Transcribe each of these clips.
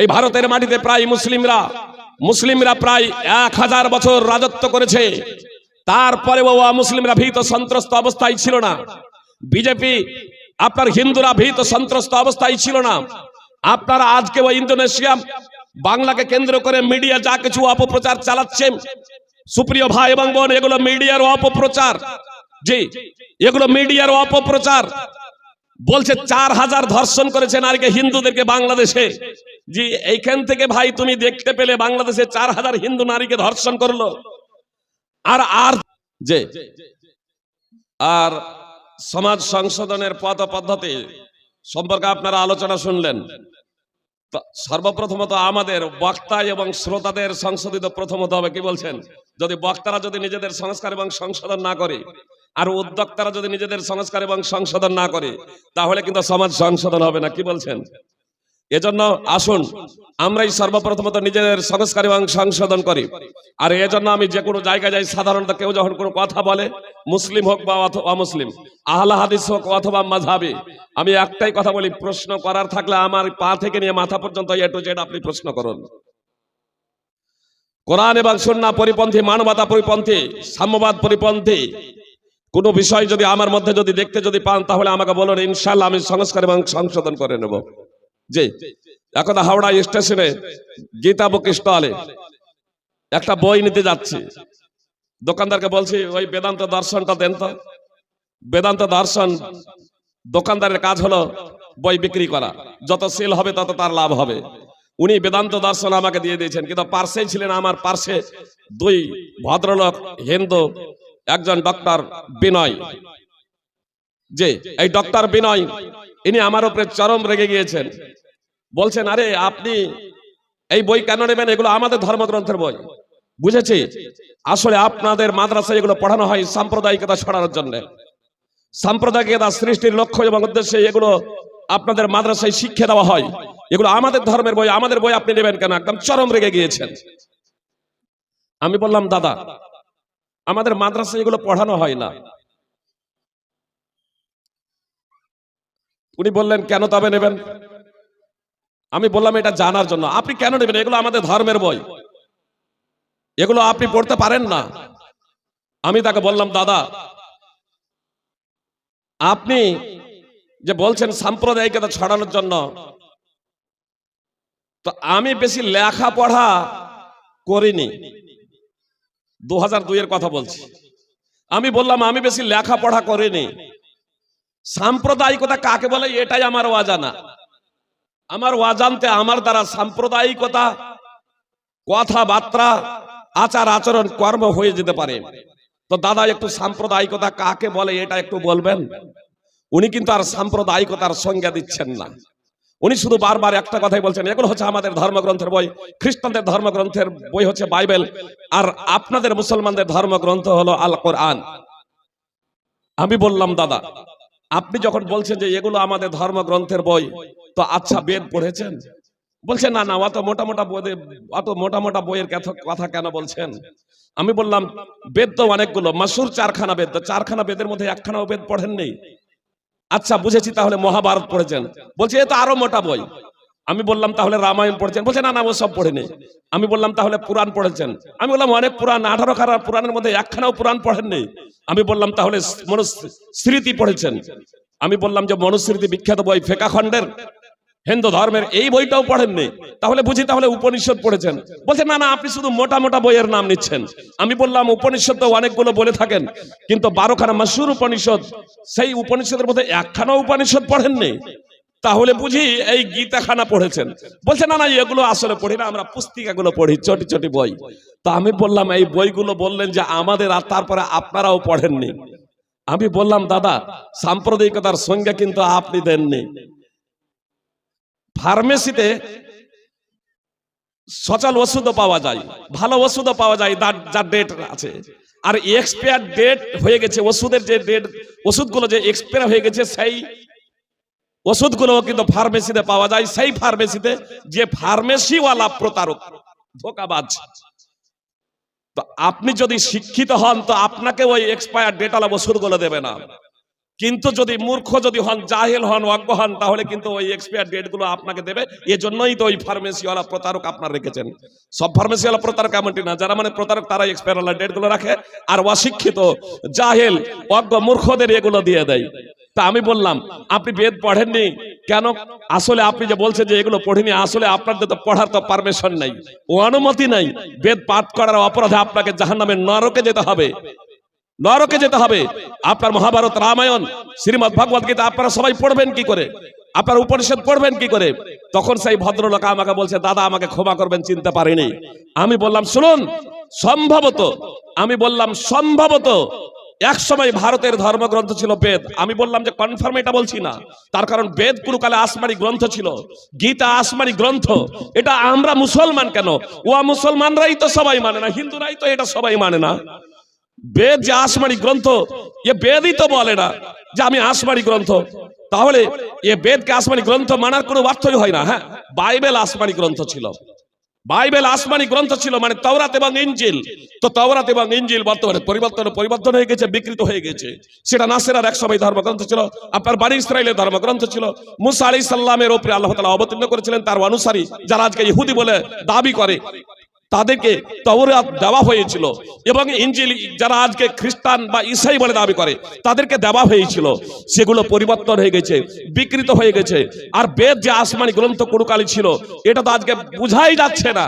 এই ভারতের মাটিতে প্রায় মুসলিমরা মুসলিমরা প্রায় এক হাজার বছর রাজত্ব করেছে। তারপরেও মুসলিমরা ভীত সন্ত্রস্ত অবস্থায় ছিল না। বিজেপি, আপনার হিন্দুরা ভীত সন্ত্রস্ত অবস্থায় ছিল না। আপনারা আজকে ওই ইন্দোনেশিয়া, বাংলাকে কেন্দ্র করে মিডিয়া যা কিছু অপপ্রচার চালাচ্ছে, সুপ্রিয় ভাই এবং বোন, এগুলো মিডিয়ার অপপ্রচার। জি, এগুলো মিডিয়ার অপপ্রচার। বলছে, চার হাজার ধর্ষণ করেছে নারীকে হিন্দুদেরকে বাংলাদেশে। জি, এইখান থেকে ভাই, তুমি দেখতে পেলে বাংলাদেশে চার হাজার হিন্দু নারীকে ধর্ষণ করল। আর আর যে, আর সমাজ সংশোধনের পথ পদ্ধতি সম্পর্কে আপনারা আলোচনা শুনলেন। সর্বপ্রথমত আমাদের বক্তা এবং শ্রোতাদের সংশোধিত প্রথমত হবে, কি বলছেন? যদি বক্তারা যদি নিজেদের সংস্কার এবং সংশোধন না করে আর উদ্যোক্তারা যদি নিজেদের সংস্কার এবং সংশোধন না করে, তাহলে কিন্তু সমাজ সংশোধন হবে না। কি বলছেন? এজন্য আসুন, আমরাই সর্বপ্রথমত নিজেদের সংস্কার এবং সংশোধন করি। আর এজন্য আমি যে কোনো জায়গায় যাই, সাধারণত কেউ যখন কোনো কথা বলে, মুসলিম হোক বা অথবা মুসলিম আহলা হাদিস হোক অথবা মাঝাবি আমি একটাই কথা বলি, প্রশ্ন করার থাকলে আমার পা থেকে নিয়ে মাথা পর্যন্ত এ টু জেড আপনি প্রশ্ন করুন। কোরআন এবং সুন্নাহ পরিপন্থী, মানবতা পরিপন্থী, সাম্যবাদ পরিপন্থী কোনো বিষয় যদি আমার মধ্যে যদি দেখতে যদি পান, তাহলে আমাকে বলুন ইনশাল্লাহ আমি সংস্কার এবং সংশোধন করে নেব। জি। এখন হাওড়া স্টেশনে গীতা বুক স্টলে একটা বই নিতে যাচ্ছি। দোকানদারকে বলছি, ওই বেদান্ত দর্শনটা দেন তো। বেদান্ত দর্শন, দোকানদারের কাজ হলো বই বিক্রি করা। যত সেল হবে, তত তার লাভ হবে। উনি বেদান্ত দর্শন আমাকে দিয়ে দিয়েছেন। কিন্তু পার্শ্বেই ছিলেন আমার পার্শ্বে দুই ভদ্রলোক, হিন্দু একজন ডক্টর বিনয়। যে এই ডক্টর বিনয়, ইনি আমার উপরে চরম রেগে গিয়েছেন। বলছেন, আরে, আপনি এই বই কেন নেবেন? এগুলো আমাদের ধর্মগ্রন্থের বই। বুঝেছি। আসলে আপনাদের মাদ্রাসায় এগুলো পড়ানো হয় সাম্প্রদায়িকতা ছড়ানোর জন্য। সাম্প্রদায়িকতা সৃষ্টির লক্ষ্য এবং উদ্দেশ্যে এগুলো আপনাদের মাদ্রাসায় শিক্ষা দেওয়া হয়। এগুলো আমাদের ধর্মের বই, আমাদের বই আপনি নেবেন কেন? একদম চরম রেগে গিয়েছেন। আমি বললাম, দাদা আমাদের মাদ্রাসা এগুলো পড়ানো হয় না। উনি বললেন, কেন তবে নেবেন? আমি বললাম, এটা জানার জন্য। আপনি কেন নেবেন? এগুলো আমাদের ধর্মের বই। এগুলো আপনি পড়তে পারেন না। আমি তাকে বললাম, দাদা, আপনি যে বলছেন সাম্প্রদায়িকতা ছড়ানোর জন্য, তো আমি বেশি লেখাপড়া করিনি। দু কথা বলছি। আমি বললাম, আমি বেশি লেখাপড়া করিনি। সাম্প্রদায়িকতা কাকে বলে? এটাই আমার অজানা। আমার অজান্তে আমার দ্বারা সাম্প্রদায়িকতা, কথাবার্তা, আচার আচরণ, কর্ম হয়ে যেতে পারে। তো দাদা, একটু সাম্প্রদায়িকতা কাকে বলে? এটা একটু বলবেন? উনি কিন্তু আর সাম্প্রদায়িকতার সংজ্ঞা দিচ্ছেন না। উনি শুধু বারবার একটা কথাই বলছেন, এগুলো হচ্ছে আমাদের ধর্মগ্রন্থের বই। খ্রিস্টানদের ধর্মগ্রন্থের বই হচ্ছে বাইবেল। আর আপনাদের মুসলমানদের ধর্মগ্রন্থ হলো আল কোরআন আমি বললাম, দাদা, আপনি যখন বলছেন যে এগুলো আমাদের ধর্মগ্রন্থের বই, তো আচ্ছা বেদ পড়েছেন? বলছেন না না, অত মোটা মোটা বই অত মোটা মোটা বইয়ের কথা- কেন বলছেন? আমি বললাম, বেদ তো অনেকগুলো, মাসুর চারখানা বেদ চারখানা বেদের মধ্যে একখানাও বেদ পড়েন নেই আচ্ছা বুঝেছি, তাহলে মহাভারত পড়েছেন। বলছে, এ তো আরও মোটা বই। আমি বললাম, তাহলে রামায়ণ পড়েছেন। বলছে, না না, ও সব পড়েনি। আমি বললাম, তাহলে পুরাণ পড়েছেন। আমি বললাম, অনেক পুরাণ, আঠারো খানা পুরাণের মধ্যে একখানাও পুরাণ পড়েননি। আমি বললাম, তাহলে মনুস্মৃতি পড়েছেন। আমি বললাম যে, মনুস্মৃতি বিখ্যাত বই ফেকা খণ্ডের। হিন্দু ধর্মের এই বইটাও পড়েননি। তাহলে বুঝি তাহলে উপনিষদ পড়েছেন। বলছে, না না, আপনি শুধু মোটা মোটা বইয়ের নাম নিচ্ছেন। আমি বললাম উপনিষদ তো অনেকগুলো বলে থাকেন। কিন্তু বারোখানা মাসুর উপনিষদ, সেই উপনিষদের মধ্যে একখানা উপনিষদ পড়েননি। তাহলে বুঝি এই গীতাখানা পড়েছেন। বলছে, না না, এগুলো আসলে পড়ি না, আমরা পুস্তিকাগুলো পড়ি, চটি চটি বই। তা আমি বললাম, এই বইগুলো বললেন যে আমাদের আর তারপরে আপনারাও পড়েননি। আমি বললাম, দাদা, সাম্প্রদায়িকতার সংজ্ঞা কিন্তু আপনি দেননি। ফার্মেসিতে সচল ওষুধও পাওয়া যায়, ভালো ওষুধও পাওয়া যায়, যার ডেট আছে। আর এক্সপায়ার ডেট হয়ে গেছে, ওষুধের যে ডেট ওষুধগুলো যে এক্সপায়ার হয়ে গেছে, সেই ওষুধগুলো কিন্তু ফার্মেসিতে পাওয়া যায়। সেই ফার্মেসিতে যে ফার্মেসিওয়ালা প্রতারক, ধোকাবাজ। তো আপনি যদি শিক্ষিত হন, তো আপনাকে ওই এক্সপায়ার ডেটালা ওষুধগুলো দেবে না। কিন্তু যদি মূর্খ যদি হন, জাহেল হন, অজ্ঞ হন, তাহলে কিন্তু ওই এক্সপায়ার ডেটগুলো আপনাকে দেবে। এজন্যই তো ওই ফার্মেসিওয়ালা প্রতারক আপনার রেখেছেন। সব ফার্মেসিওয়ালা প্রতারক এমনটি না। যারা মানে প্রতারক তারা এক্সপায়ার ডেটগুলো রাখে। আর অশিক্ষিত, জাহেল, অজ্ঞ, মূর্খদের এগুলো দিয়ে দেয়। তা আমি বললাম, আপনি বেদ পড়েননি? কেন? আসলে আপনি যে বলছেন যে এগুলো পড়েনি, আসলে আপনাদের তো পড়ার তো পারমিশন নাই। ও অনুমতি নাই। বেদ পাঠ করার অপরাধে আপনাকে জাহান্নামের নরকে যেতে হবে। নরকে যেতে হবে। আপনার মহাভারত রামায়ণ, শ্রীমদ ভগবত গীতা আপনারা সবাই পড়বেন কি করে? আপনার উপনিষদ পড়বেন কি করে? তখন সেই ভদ্রলোক আমাকে বলছে, দাদা, আমাকে ক্ষমা করবেন, চিনতে পারিনি। আমি বললাম, শুনুন, সম্ভবত, আমি বললাম, সম্ভবত এক সময় ভারতের ধর্মগ্রন্থ ছিল বেদ। আমি বললাম যে, কনফার্ম এটা বলছি না। তার কারণ বেদ পুরুকালে আসমানি গ্রন্থ ছিল। গীতা আসমানি গ্রন্থ। এটা আমরা মুসলমান কেন? ও মুসলমানরাই তো সবাই মানে না, হিন্দুরাই তো এটা সবাই মানে না। বেদ যে আসমানি গ্রন্থ, এ বেদই তো বলে না যে আমি আসমানি গ্রন্থ। তাহলে এ বেদকে আসমানি গ্রন্থ মানার কোনো অর্থই হয় না হ্যাঁ? বাইবেল আসমানি গ্রন্থ ছিল। বাইবেল আসমানি গ্রন্থ ছিল মানে তওরাত এবং ইঞ্জিল তো তওরাত এবং ইঞ্জিল বর্তমানে পরিবর্তন পরিবর্তন হয়ে গেছে, বিকৃত হয়ে গেছে। সেটা নাসেরার এক সময় ধর্মগ্রন্থ ছিল, আপনার বাড়ি ইসরায়েলের ধর্মগ্রন্থ ছিল। মুসা আলী সাল্লামের ওপরে আল্লাহ তালা অবতীর্ণ করেছিলেন, তার অনুসারী যারা আজকে ইহুদি বলে দাবি করে তাদেরকে তওরাত দেওয়া হয়েছিল। এবং ইঞ্জিল যারা আজকে খ্রিস্টান বা ইসাই বলে দাবি করে, তাদেরকে দেওয়া হয়েছিল। সেগুলো পরিবর্তন হয়ে গেছে, বিকৃত হয়ে গেছে। আর বেদ যে আসমানি গ্রন্থ কুরুকালি ছিল, এটা তো আজকে বুঝাই যাচ্ছে না।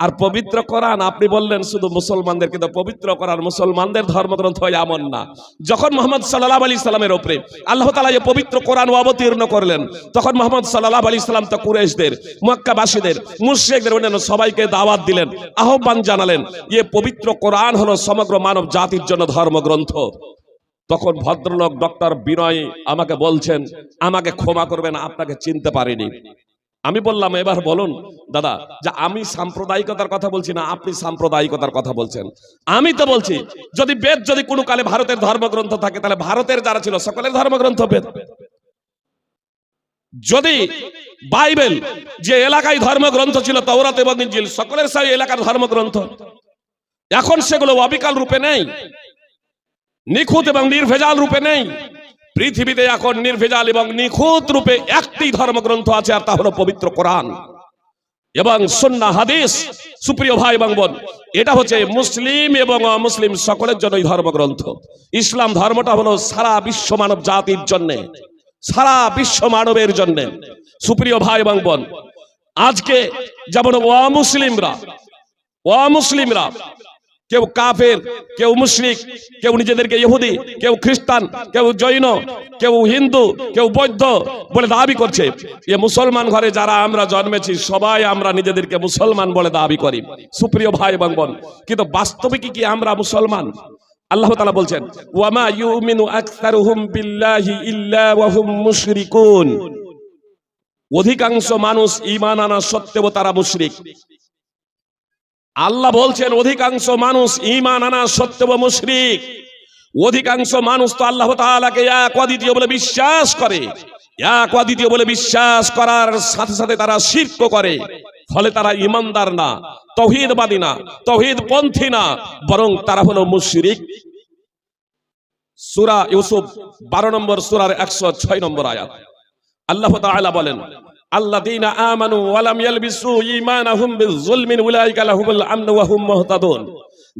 আর পবিত্র কোরআন, আপনি বললেন শুধু মুসলমানদের, কিন্তু পবিত্র কোরআন মুসলমানদের ধর্মগ্রন্থ এমন না। যখন মোহাম্মদ সাল্লাহ আলী সাল্লামের ওপরে আল্লাহ তালা এই পবিত্র কোরআন অবতীর্ণ করলেন, তখন মোহাম্মদ সাল্লাহ আলী সাল্লাম তো কুরেশদের মক্কাবাসীদের মুর্শেকদের অন্যান্য সবাইকে দাওয়াত দিলেন, আহ্বান জানালেন যে পবিত্র কোরআন হলো সমগ্র মানব জাতির জন্য ধর্মগ্রন্থ। তখন ভদ্রলোক ডক্টর বিনয় আমাকে বলছেন, আমাকে ক্ষমা করবেন, আপনাকে চিনতে পারিনি। আমি বললাম, এবার বলুন, দাদা, যে আমি সাম্প্রদায়িকতার কথা বলছি না, আপনি সাম্প্রদায়িকতার কথা বলছেন? আমি তো বলছি, যদি বেদ, যদি কোনো কালে ভারতের ধর্মগ্রন্থ থাকে, তাহলে ভারতের যারা ছিল, সকলের ধর্মগ্রন্থ বেদ। যদি বাইবেল যে এলাকায় ধর্মগ্রন্থ ছিল, তওরাত এবং ইনজিল, সকলের সেই এলাকার ধর্মগ্রন্থ। এখন সেগুলো অবিকাল রূপে নেই। নিখুঁত এবং নির্ভেজাল রূপে নেই। পৃথিবীতে এখন নির্ভেজাল এবং নিখুঁত রূপে একটি ধর্মগ্রন্থ আছে, আর তা হলো পবিত্র কোরআন। এবং সুন্না হাদিস, সুপ্রিয় ভাই এবং বোন, এটা হচ্ছে মুসলিম এবং অমুসলিম সকলের জন্যই ধর্মগ্রন্থ। ইসলাম ধর্মটা হলো সারা বিশ্ব মানব জাতির জন্য, সারা বিশ্ব মানবের জন্য। সুপ্রিয় ভাই এবং বোন, আজকে যেমন অমুসলিমরা অমুসলিমরা কেউ কাফের, কেউ মুশরিক, কেউ নিজেদেরকে ইহুদি, কেউ খ্রিস্টান, কেউ জৈন, কেউ হিন্দু, কেউ বৌদ্ধ বলে দাবি করছে। এ মুসলমান ঘরে যারা আমরা জন্মেছি, সবাই আমরা নিজেদেরকে মুসলমান বলে দাবি করি। সুপ্রিয় ভাই এবং বোন, কিন্তু বাস্তবিক কি আমরা মুসলমান? আল্লাহ তাআলা বলছেন, ওয়ামা ইউমিনু আকসারুহুম বিল্লাহি ইল্লা ওয়া হুম মুশরিকুন। অধিকাংশ মানুষ ঈমান আনা সত্ত্বেও তারা মুশরিক। আল্লাহ বলছেন, অধিকাংশ মানুষ ঈমান আনা সত্ত্বেও মুশরিক। অধিকাংশ মানুষ তো আল্লাহ তাআলাকে এক অদ্বিতীয় বলে বিশ্বাস করে। এক অদ্বিতীয় বলে বিশ্বাস করার সাথে সাথে তারা শিরক করে। ফলে তারা ইমানদার না, তহিদবাদী না তহিদ পন্থী না, বরং তারা হলো মুশরিক। সুরা ইউসুফ 12 নম্বর সুরার একশো ছয় নম্বর আয়াত। আল্লাহ তাআলা বলেন আল্লাযীনা আমানু ওয়া লাম ইয়ালবিসু ঈমানাহুম বিযুলমিন উলাইকা লাহুমুল ওয়া হুম মুহতাদুন।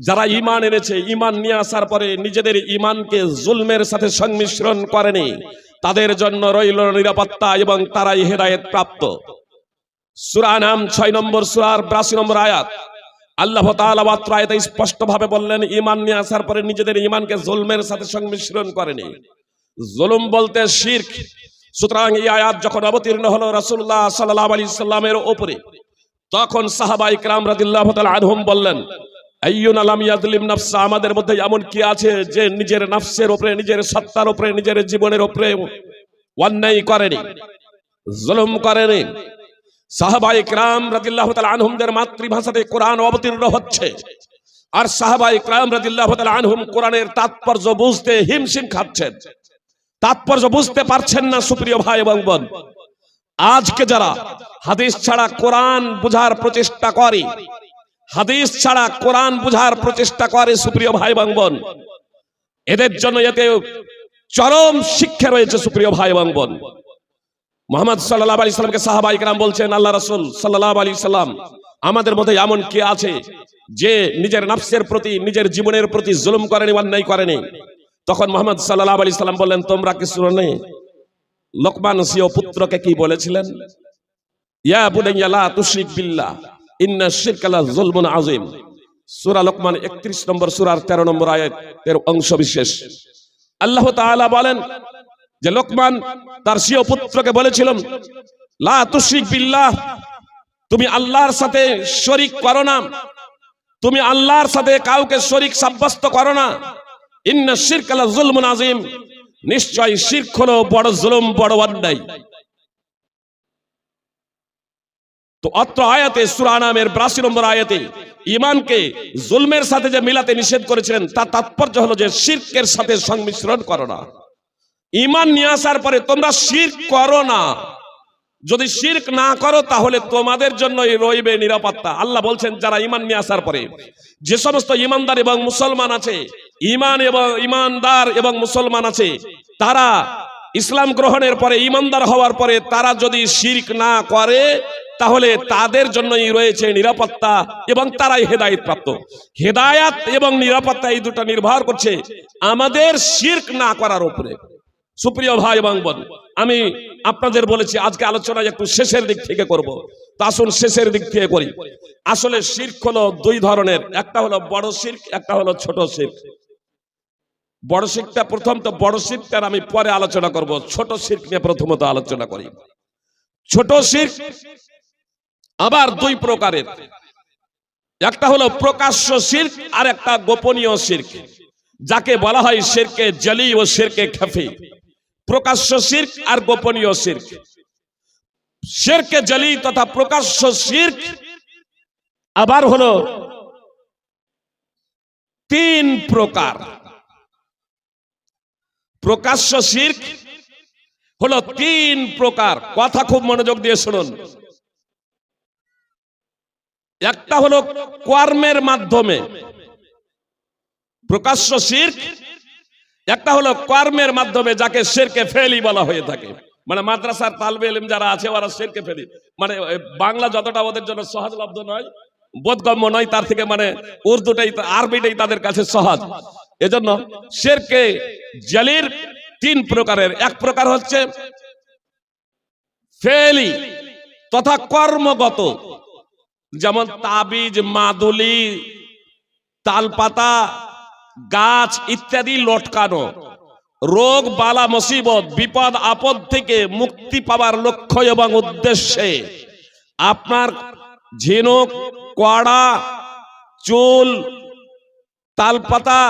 যারা ঈমান এনেছে, ঈমান নিয়ে আসার পরে নিজেদের ঈমানকে জুলমের সাথে সংমিশ্রণ করেনি। তাদের জন্য রইল নিরাপত্তা এবং তারাই হেদায়েত প্রাপ্ত। সূরা নাম 6 নম্বর, সূরার 82 নম্বর আয়াত। আল্লাহ তাআলা মাত্র আয়াতে স্পষ্ট ভাবে বললেন, ঈমান নিয়ে আসার পরে নিজেদের ঈমানকে জুলমের সাথে সংমিশ্রণ করেনি। জুলুম বলতে শিরক। সুতরাং এই আয়াত যখন অবতীর্ণ হলো রাসূলুল্লাহ সাল্লাল্লাহু আলাইহি সাল্লামের উপরে, তখন সাহাবা ইকরাম রাদিয়াল্লাহু তাআলা আনহুম বললেন, আইয়ুন আলাম ইয়াজলিম নাফসা? আমাদের মধ্যে এমন কি আছে যে নিজের নফসের উপরে, নিজের সত্তার উপরে, নিজের জীবনের উপরে অন্যায় করেনি, জুলুম করেনি? সাহাবা ইকরাম রাদিয়াল্লাহু তাআলা আনহুমদের মাতৃভাষাতে কোরআন অবতীর্ণ হচ্ছে। আর সাহাবা ইকরাম রাদিয়াল্লাহু তাআলা আনহুম কোরআনের তাৎপর্য বুঝতে হিমশিম খাচ্ছেন। তাৎপর্য বুঝতে পারছেন না সুপ্রিয় ভাই এবং বোন। আজকে যারা হাদিস ছাড়া কোরআন বুঝার প্রচেষ্টা করে, হাদিস ছাড়া কোরআন বুঝার প্রচেষ্টা করে সুপ্রিয় ভাই এবং বোন, এদের জন্য এতে চরম শিক্ষা রয়েছে সুপ্রিয় ভাই এবং বোন। মোহাম্মদ সাল্লাহ আলি সাল্লামকে সাহাবাই রাম বলছেন, আল্লাহ রসুল সাল্লাহ আলি সাল্লাম আমাদের মধ্যে এমন কে আছে যে নিজের নফসের প্রতি, নিজের জীবনের প্রতি জুলুম করেনি, অন্যায় করেনি? তখন মোহাম্মদ সাল্লাহ আলি সাল্লাম বললেন, তোমরা কি শুনে লোকমান সিও পুত্রকে কি বলেছিলেন? ইয়া বুনাইয়া লা তুশরিক বিল্লাহ, ইন্না শিরকা লা যুলমুন আযীম। সূরা লোকমান 31 নম্বর, সূরার 13 নম্বর অংশ বিশেষ। আল্লাহ বলেন যে, লোকমান তার সিও পুত্রকে লা তুমি আল্লাহর সাথে শরিক করো না। তুমি আল্লাহর সাথে কাউকে শরিক সাব্যস্ত করো না। ইন্না শিরকা নিশ্চয় শিরক হলো বড় বড় অন্যায়। তো অত্র আয়াতে, সূরা নামের 82 নম্বর আয়াতে, ঈমানকে জুলমের সাথে যে মিলাতে নিষেধ করেছিলেন, তার তাৎপর্য হলো যে শিরকের সাথে সংমিশ্রণ করো না। ঈমান নিয়ে আসার পরে তোমরা শিরক করো না। যদি শিরক না করো, তাহলে তোমাদের জন্যই রইবে নিরাপত্তা। আল্লাহ বলছেন, যারা ইমান নিয়ে আসার পরে যে সমস্ত ঈমানদার এবং মুসলমান আছে, ঈমান এবং ঈমানদার এবং মুসলমান আছে, তারা ইসলাম গ্রহণের পরে, ঈমানদার হওয়ার পরে তারা যদি শিরক না করে, তাহলে তাদের জন্যই রয়েছে নিরাপত্তা এবং তারাই হেদায়েত প্রাপ্ত হেদায়াত এবং নিরাপত্তা এই দুটো নির্ভর করছে আমাদের শিরক না করার উপরে। সুপ্রিয় ভাই এবং বোন, আমি আপনাদের বলেছি, আজকে আলোচনা একটু শেষের দিক থেকে করব। তো আসুন শেষের দিক থেকে করি। আসলে শির্ক হলো দুই ধরনের, একটা হলো বড় শির্ক, একটা হলো ছোট শির্ক। বড় শিরকটা প্রথম, তো বড় শিরকটার আমি পরে আলোচনা করব। ছোট শির্ক নিয়ে প্রথমত আলোচনা করি। ছোট শির্ক আবার দুই প্রকারের। একটা হলো প্রকাশ্য শির্ক আর একটা গোপনীয় শির্ক, যাকে বলা হয় শিরকে জলি ও শিরকে খেফি। প্রকাশ্য শির্ক আর গোপনীয় শির্ক। শিরকে জলি তথা প্রকাশ্য শির্ক আবার হলো তিন প্রকার। প্রকাশ্য শির্ক হলো তিন প্রকার। কথা খুব মনোযোগ দিয়ে শুনুন। একটা হলো কর্মের মাধ্যমে। প্রকাশ্য শির্ক একটা হলো কর্মের মাধ্যমে যাকে শেরকে ফেলি বলা হয়ে থাকে। মানে মাদ্রাসার তালবে ইলম যারা আছে, ওরা শেরকে ফেলি। মানে বাংলা যতটা ওদের জন্য সহজলব্ধ নয়, বোধগম্য নয়, তার থেকে মানে উর্দুটাই, আরবিটাই তাদের কাছে সহজ। এজন্য শেরকে জালির তিন প্রকারের। এক প্রকার হচ্ছে ফেলি তথা কর্মগত, যেমন তাবিজ, মাদুলি, তালপাতা গাছ ইত্যাদি লটকানো। রোগ, বালা, মুসিবত, বিপদ, আপদ থেকে মুক্তি পাওয়ার লক্ষ্য এবং উদ্দেশ্যে আপনার ঝিনুক কড়া চুল, তালপাতা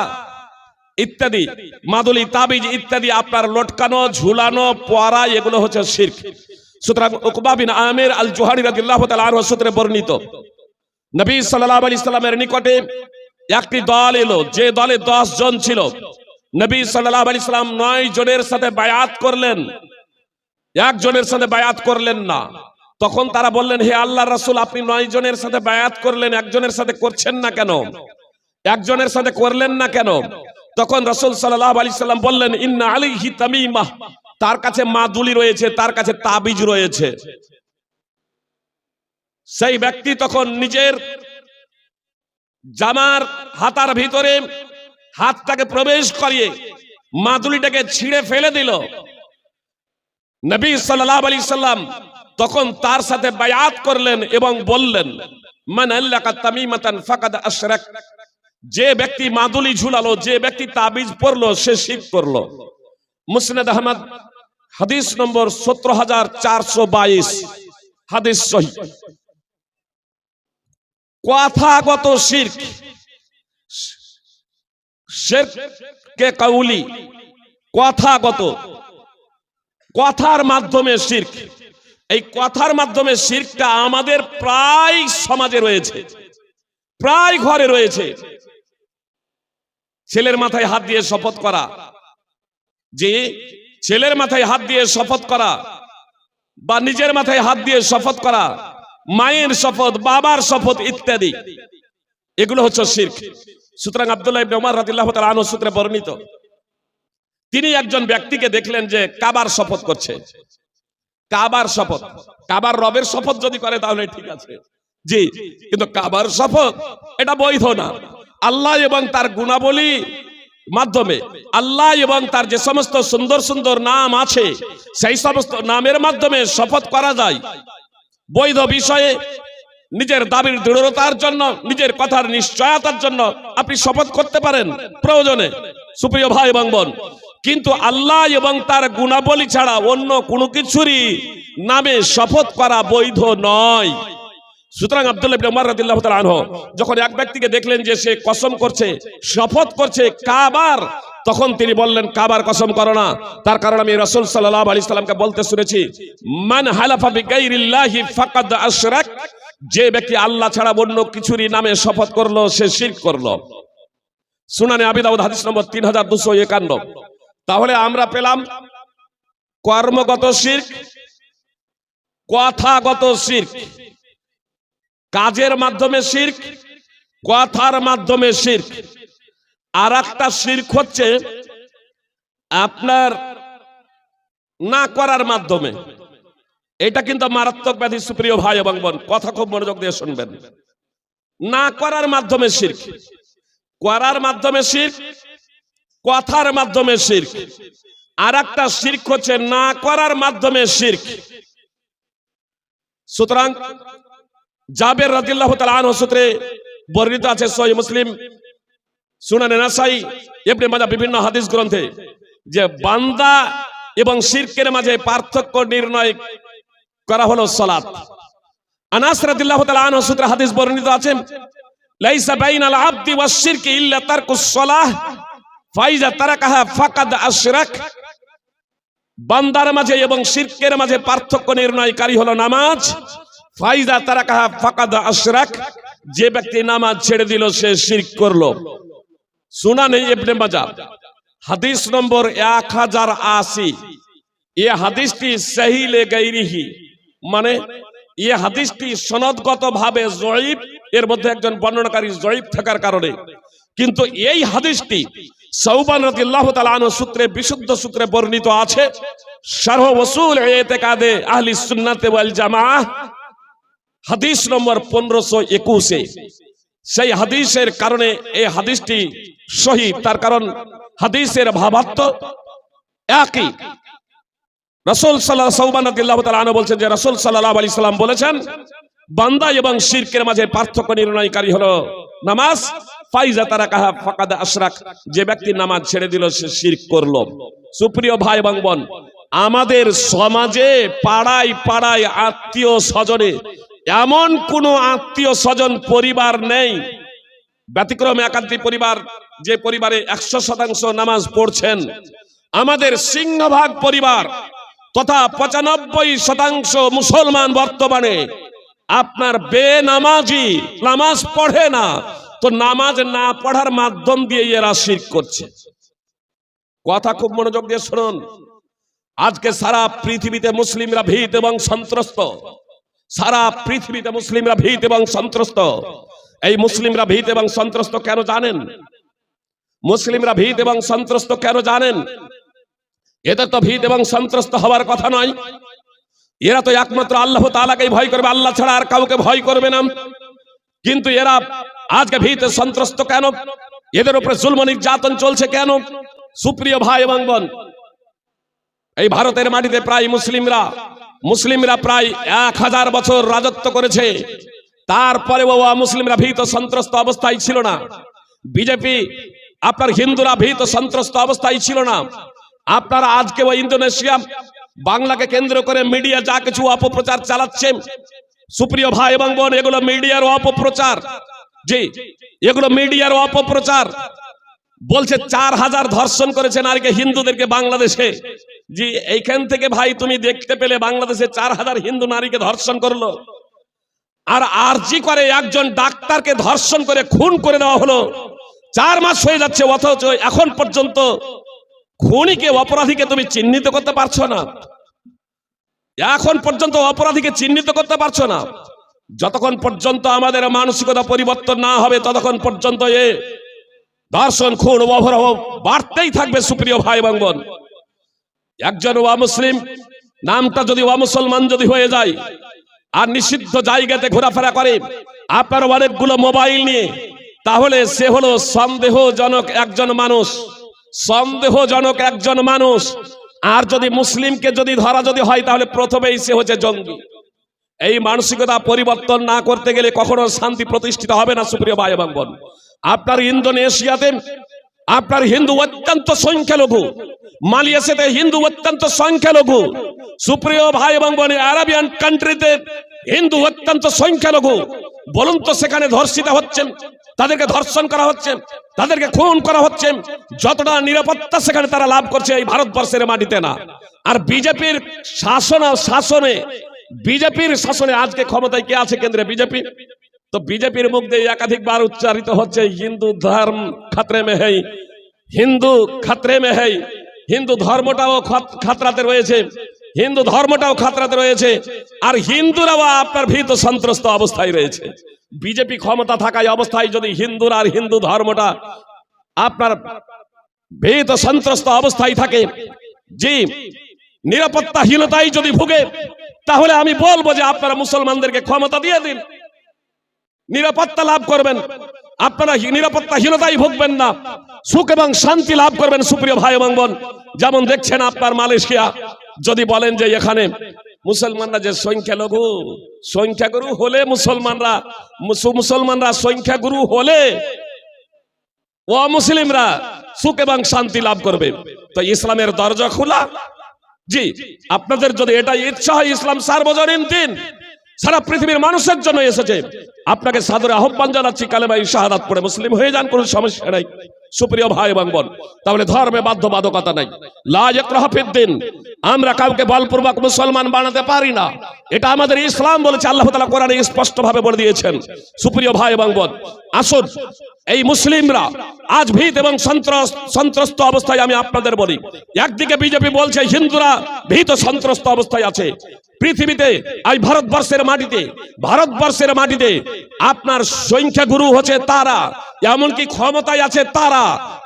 ইত্যাদি, মাদুলি, তাবিজ ইত্যাদি আপনার লটকানো, ঝুলানো পরা এগুলো হচ্ছে শির্ক। সুতরাং উকবা বিন আমির আল জোহারি রাদিয়াল্লাহু তাআলা সূত্রে বর্ণিত, নবী সাল্লাল্লাহু আলাইহি সাল্লামের নিকটে একটি দল এলো, যে দলে দশ জন ছিল। নবী সাল্লাল্লাহু আলাইহি সাল্লাম নয় জনের সাথে বায়াত করলেন। একজনের সাথে বায়াত করলেন না। তখন তারা বললেন, হে আল্লাহর রাসূল, আপনি নয় জনের সাথে বায়াত করলেন, একজনের সাথে করছেন না কেন? একজনের সাথে করলেন না কেন? তখন রাসূল সাল্লাল্লাহু আলাইহি সাল্লাম বললেন, ইন্না আলাইহি তামিমা। তার কাছে মাদুলি রয়েছে, তার কাছে তাবিজ রয়েছে। সেই ব্যক্তি তখন নিজের জামার হাতার ভিতরে হাতটাকে প্রবেশ করিয়ে মাদুলিটাকে ছিঁড়ে ফেলে দিল। নবী সাল্লাল্লাহু আলাইহি সাল্লাম তখন তার সাথে বায়াত করলেন এবং বললেন, মান তামিমাতান ফাকাদ আশরাক। যে ব্যক্তি মাদুলি ঝুলালো, যে ব্যক্তি তাবিজ পড়ল সে শিরক করল। মুসনাদ আহমদ, হাদিস নম্বর সতেরো হাজার চারশো বাইশ, হাদিস সহি। কথাগত শির্ক। শিরকে কাউলি? কথাগত। কথার মাধ্যমে শির্ক। এই কথার মাধ্যমে শিরকটা আমাদের প্রায় সমাজে রয়েছে। প্রায় ঘরে রয়েছে। ছেলের মাথায় হাত দিয়ে শপথ করা। যে ছেলের মাথায় হাত দিয়ে শপথ করা। বা নিজের মাথায় হাত দিয়ে শপথ করা। মায়ের শপথ, বাবার শপথ ইত্যাদি। এগুলো হচ্ছে শির্ক। সুতরাং আব্দুল্লাহ ইবনে ওমর রাদিয়াল্লাহু সূত্রে বর্ণিত, তিনি একজন ব্যক্তিকে দেখলেন যে কাবার শপথ করছে। কাবার শপথ, কাবার রবের শপথ যদি করে তাহলে ঠিক আছে। জি, কিন্তু কাবার শপথ, এটা বৈধ না। আল্লাহ এবং তার গুণাবলী মাধ্যমে, আল্লাহ এবং তার যে সমস্ত সুন্দর সুন্দর নাম আছে, সেই সমস্ত নামের মাধ্যমে শপথ করা যায়। বৈধ বিষয়ে নিজের দাবির দৃঢ়তার জন্য, নিজের কথার নিশ্চয়তার জন্য আপনি শপথ করতে পারেন প্রয়োজনে, সুপ্রিয় ভাই এবং বোন। কিন্তু আল্লাহ এবং তার গুণাবলী ছাড়া অন্য কোনো কিছুরই নামে শপথ করা বৈধ নয়। সুতরাং আব্দুল্লাহ উমর রাদিয়াল্লাহু তাআলা আনহু যখন এক ব্যক্তিকে দেখলেন যে সে কসম করছে, শপথ করছে, কাবার তখন তিনি বললেন, কাবার কসম করো না। তার কারণ আমি রাসূল সাল্লাল্লাহু আলাইহি সাল্লামকে বলতে শুনেছি, মান যে ব্যক্তি আল্লাহ ছাড়া অন্য কিছুরই নামে শপথ করল, সে শিরক করল। সুনানে আবি দাউদ, হাদিস নম্বর 3251 তাহলে আমরা পেলাম কর্মগত শিরক, কথাগত শিরক। কাজের মাধ্যমে শির্ক, কথার মাধ্যমে শির্ক। আর একটা শির্ক হচ্ছে আপনার না করার মাধ্যমে। এটা কিন্তু মারাত্মক ব্যাধি, সুপ্রিয় ভাই এবং বোন, কথা খুব মনোযোগ দিয়ে শুনবেন। না করার মাধ্যমে শির্ক। করার মাধ্যমে শির্ক, কথার মাধ্যমে শির্ক। আর একটা শির্ক হচ্ছে না করার মাধ্যমে শির্ক। সুতরাং জাবের রাদিয়াল্লাহু তাআলা আনহু সূত্রে বর্ণিত আছে সহিহ মুসলিম সুনানে নাসাই ইবনে মাজাহ বিভিন্ন হাদিস গ্রন্থে যে বান্দা এবং শিরকের মাঝে পার্থক্য নির্ণয় করা হলো সালাত। আনাস রাদিয়াল্লাহু তাআলা আনহু সূত্রে হাদিস বর্ণিত আছে, লাইসা বাইনাল আবদি ওয়াশ শিরকি ইল্লা তারকুস সালাহ, ফাইজা তারাকাহা ফাকাদ আশরাক। বান্দার মাঝে এবং শিরকের মাঝে পার্থক্য নির্ণয়কারী হলো নামাজ, ফাইজা তারা কাহা ফাকাদ আশরাক। যে ব্যক্তি নামাজ ছেড়ে দিল, সে শিরক করল। সুনান ইবনে মাজাহ। হাদিস নম্বর এক হাজার আশি। এ হাদিসটি সহিলে গাইরিহি। মানে এ হাদিসটি সনদগত ভাবে জয়ীব এর মধ্যে একজন বর্ণনাকারী জয়ীব থাকার কারণে। কিন্তু এই হাদিসটি সৌবান রাদিয়াল্লাহু তাআলা সূত্রে, বিশুদ্ধ সূত্রে বর্ণিত আছে, শারহ ওয়াসুল ইতিকাদে আহলি সুন্নাতে ওয়াল জামাআহ হাদিস নম্বর পনেরোশো একুশে। সেই হাদিসের কারণে এই হাদিসটি সহি তার কারণ হাদিসের ভাবার্থ একই। রসুল সাল্লাহ সৌবানাদিল্লাহ বলছেন যে রসুল সাল্লাহ আলি সাল্লাম বলেছেন, বান্দা এবং শিরকের মাঝে পার্থক্য নির্ণয়কারী হলো নামাজ, ফাইজা তারা কাহা ফাকাদ আশরাক, যে ব্যক্তি নামাজ ছেড়ে দিল, সে শিরক করল। সুপ্রিয় ভাই এবং বোন, আমাদের সমাজে পাড়ায় পাড়ায় আত্মীয় স্বজনে এমন কোন আত্মীয় স্বজন পরিবার নেই ব্যতিক্রম একান্তি পরিবার যে পরিবারে একশো শতাংশ নামাজ পড়ছেন, আমাদের সিংহভাগ পরিবার তথা পঁচানব্বই শতাংশ মুসলমান বর্তমানে আপনার বেনামাজি নামাজ পড়ে না, তো নামাজ না পড়ার মাধ্যম দিয়ে এরা শির করছে। কথা খুব মনোযোগ দিয়ে শুনুন। আজকে সারা পৃথিবীতে মুসলিমরা ভীত এবং সন্ত্রস্ত। সারা পৃথিবীতে মুসলিমরা ভীত এবং সন্ত্রস্ত। এই মুসলিমরা ভীত এবং সন্ত্রস্ত কেন জানেন? মুসলিমরা ভীত এবং সন্ত্রস্ত কেন জানেন? এদের তো ভীত এবং সন্ত্রস্ত হওয়ার কথা নয়। এরা তো একমাত্র আল্লাহ তালাকেই ভয় করবে, আল্লাহ ছাড়া আর কাউকে ভয় করবে না। কিন্তু এরা আজকে ভীত, সন্ত্রস্ত কেন? এদের উপরে জুলম, নির্যাতন চলছে কেন? সুপ্রিয় ভাই এবং বোন, এই ভারতের মাটিতে প্রায় মুসলিমরা মুসলিমরা প্রায় এক হাজার বছর রাজত্ব করেছে। তারপরেও মুসলিমরা ভীত সন্ত্রস্ত অবস্থায় ছিল না। বিজেপি, আপনার হিন্দুরা ভীত সন্ত্রস্ত অবস্থায় ছিল না। আপনারা আজকে ওই ইন্দোনেশিয়া, বাংলাকে কেন্দ্র করে মিডিয়া যা কিছু অপপ্রচার চালাচ্ছে, সুপ্রিয় ভাই এবং বোন, এগুলো মিডিয়ার অপপ্রচার। জি, এগুলো মিডিয়ার অপপ্রচার। বলছে চার হাজার ধর্ষণ করেছে নারীকে হিন্দুদেরকে বাংলাদেশে। জি, এইখান থেকে ভাই, তুমি দেখতে পেলে বাংলাদেশে চার হাজার হিন্দু নারীকে ধর্ষণ করল। আর আরজি করে একজন ডাক্তারকে ধর্ষণ করে খুন করে দেওয়া হলো। চার মাস হয়ে যাচ্ছে, অথচ এখন পর্যন্ত খুনিকে, অপরাধীকে তুমি চিহ্নিত করতে পারছ না। এখন পর্যন্ত অপরাধীকে চিহ্নিত করতে পারছ না। যতক্ষণ পর্যন্ত আমাদের মানসিকতা পরিবর্তন না হবে, ততক্ষণ পর্যন্ত এ দর্শন খুন অভরহ বাড়তেই থাকবে, সুপ্রিয় ভাই বোন একজন ওয়া মুসলিম নামটা যদি ওয়া মুসলমান যদি হয়ে যায় আর নিষিদ্ধ জায়গাতে ঘোরাফেরা করে। আপনার অনেকগুলো মোবাইল নিয়ে। তাহলে সে হলো সন্দেহজনক একজন মানুষ। সন্দেহজনক একজন মানুষ। আর যদি মুসলিমকে যদি ধরা যদি হয়, তাহলে প্রথমেই সে হচ্ছে জঙ্গি। এই মানসিকতা পরিবর্তন না করতে গেলে কখনো শান্তি প্রতিষ্ঠিত হবে না, সুপ্রিয় ভাই এবং বোন। আপনার ইন্দোনেশিয়াতে আপনার হিন্দু অত্যন্ত সংখ্যালঘু। মালয়েশিয়াতে হিন্দু অত্যন্ত সংখ্যালঘু। সুপ্রিয় ভাই এবং বোন, আরবিয়ান কান্ট্রিতে হিন্দু অত্যন্ত সংখ্যালঘু। বলুন তো সেখানে ধর্ষিত হচ্ছেন তাদেরকে ধর্ষণ করা হচ্ছে, তাদেরকে খুন করা হচ্ছে, যতটা নিরাপত্তা সেখানে তারা লাভ করছে এই ভারতবর্ষের মাটিতে না। আর বিজেপির শাসন, শাসনে, বিজেপির শাসনে আজকে ক্ষমতায় কে আছে কেন্দ্রে বিজেপি? তো বিজেপির মুখ দিয়ে একাধিকবার উচ্চারিত হচ্ছে, হিন্দু ধর্ম খাতরে মে হেই, হিন্দু খাতরে মে হেই, হিন্দু ধর্মটাও খত- খাতরাতে রয়েছে। হিন্দু ধর্মটাও খাতরাতে রয়েছে, আর হিন্দুরাও আপনার ভীত সন্ত্রস্ত অবস্থায় রয়েছে। বিজেপি ক্ষমতা থাকায় অবস্থায় যদি হিন্দুরা আর হিন্দু ধর্মটা আপনার ভীত সন্ত্রস্ত অবস্থায় থাকে, জি নিরাপত্তাহীনতায় যদি ভুগে, তাহলে আমি বলব যে আপনারা মুসলমানদেরকে ক্ষমতা দিয়ে দিন। নিরাপত্তা লাভ করবেন। আপনারা নিরাপত্তাহীনতাই ভুগবেন না। সুখ এবং শান্তি লাভ করবেন সুপ্রিয় ভাই এবং বোন। যেমন দেখছেন আপনার মালয়েশিয়া যদি বলেন যে এখানে মুসলমানরা যে সংখ্যালঘু সংখ্যাগুরু হলে মুসলমানরা মুস- মুসলমানরা সংখ্যাগুরু হলে ও মুসলিমরা সুখ এবং শান্তি লাভ করবে। তো ইসলামের দরজা খোলা। জি, আপনাদের যদি এটা ইচ্ছা হয়, ইসলাম সার্বজনীন দিন। সারা পৃথিবীর মানুষের জন্য এসেছে। আপনাকে সাদরে আহ্বান জানাচ্ছি কালেমাই শাহাদাত পড়ে মুসলিম হয়ে যান, কোনো সমস্যা নাই। সুপ্রিয় ভাই এবং বোন, তাহলে ধর্মে বাধ্যবাধকতা নাই। লাজেকরাহফিদ্দিন আমরা কাউকে বলপূর্বক মুসলমান বানাতে পারি না। এটা আমাদের ইসলাম বলেছে, আল্লাহ তাআলা কোরআনে স্পষ্ট ভাবে বলে দিয়েছেন। সুপ্রিয় ভাই এবং বোন, আসুন, এই মুসলিমরা আজ ভীত এবং সন্ত্রস্ত সন্ত্রস্ত অবস্থায় আমি আপনাদের বলি। একদিকে বিজেপি বলছে, হিন্দুরা ভীত সন্ত্রস্ত অবস্থায় আছে। পৃথিবীতে এই ভারতবর্ষের মাটিতে ভারতবর্ষের মাটিতে আপনার সংখ্যাগুরু হচ্ছে তারা, এমনকি ক্ষমতায় আছে তারা,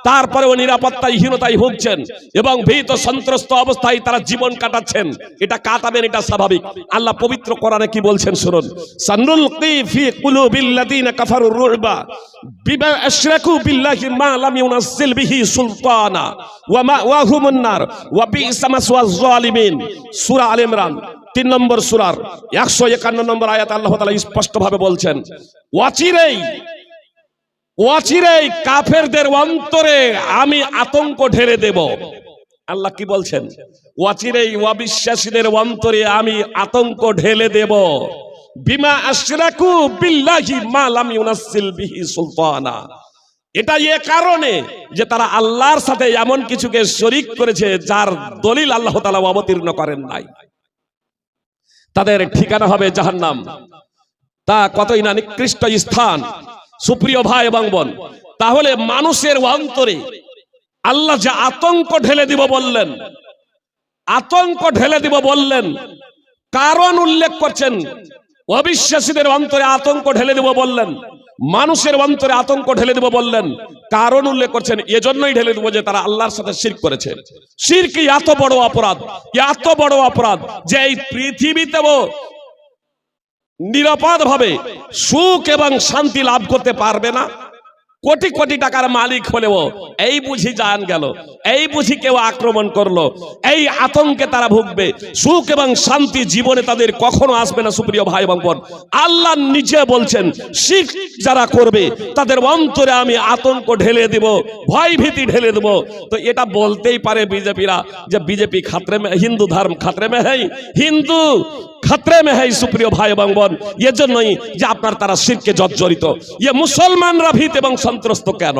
তারপরেও নিরাপত্তায়, হীনতায় ভুগছেন এবং ভীত, সন্ত্রস্ত অবস্থায় তারা জীবন কাটাচ্ছেন। এটা কাটাবেন, এটা স্বাভাবিক। আল্লাহ পবিত্র কোরআনে কি বলছেন শুনুন? সান্নুল ফি কুলুবিল্লাযিনা কাফারুর রুবা বিমা আশরাকু বিল্লাহি মা লাম ইউনাজ্জিল বিহি সুলতানা ওয়া মাওয়াহুমুন নার ওয়া বিইসা মাসওয়াজ জালিমিন সূরা আলে ইমরান। তিন নম্বর সুরার একশো একান্ন নম্বর আয়াত আল্লাহ তালা স্পষ্ট ভাবে বলছেন, ওয়াচিরেই ওয়াচিরেই কাফেরদের অন্তরে আমি আতঙ্ক ঢেলে দেব। আল্লাহ কি বলছেন? ওয়াচিরেই অবিশ্বাসীদের অন্তরে আমি আতঙ্ক ঢেলে দেব। বিমা আশরাকু বিল্লাহি মা লাম ইউনাসসিল বিহি সুলতানা। এটা এ কারণে যে তারা আল্লাহর সাথে এমন কিছুকে শরিক করেছে, যার দলিল আল্লাহ তাআলা অবতীর্ণ করেন নাই। তাদের ঠিকানা হবে জাহান্নাম। তা কতই না নিকৃষ্ট স্থান। সুপ্রিয় ভাই এবং বোন, তাহলে মানুষের অন্তরে আল্লাহ যে আতঙ্ক ঢেলে দিব বললেন, আতঙ্ক ঢেলে দিব বললেন, কারণ উল্লেখ করছেন, অবিশ্বাসীদের অন্তরে আতঙ্ক ঢেলে দিব বললেন মানুষের অন্তরে আতঙ্ক ঢেলে দিব বললেন। কারণ উল্লেখ করছেন, এজন্যই ঢেলে দেবো যে তারা আল্লাহর সাথে শির করেছে। শির কি এত বড় অপরাধ, এত বড় অপরাধ যে এই পৃথিবীতেও নিরাপদ ভাবে সুখ এবং শান্তি লাভ করতে পারবে না। কোটি কোটি টাকার মালিক হলেও এই বুঝি জান গেল, এই বুঝি কেউ আক্রমণ করল, এই আতঙ্কে তারা ভুগবে। সুখ এবং শান্তি জীবনে তাদের কখনো আসবে না, সুপ্রিয় ভাই এবং বোন। আল্লাহ নিজে বলছেন, শিখ যারা করবে, তাদের অন্তরে আমি আতঙ্ক ঢেলে দেব, ভয় ভীতি ঢেলে দেব। তো এটা বলতেই পারে বিজেপিরা যে বিজেপি খাতরে হিন্দু ধর্ম খাতরে মে হ্যাঁ হিন্দু খাতরে মে হ্যাঁ সুপ্রিয় ভাই এবং বোন। এজন্যই যে আপনার তারা শিখকে জর্জরিত। ইয়ে মুসলমানরা ভীত এবং সন্ত্রস্ত কেন?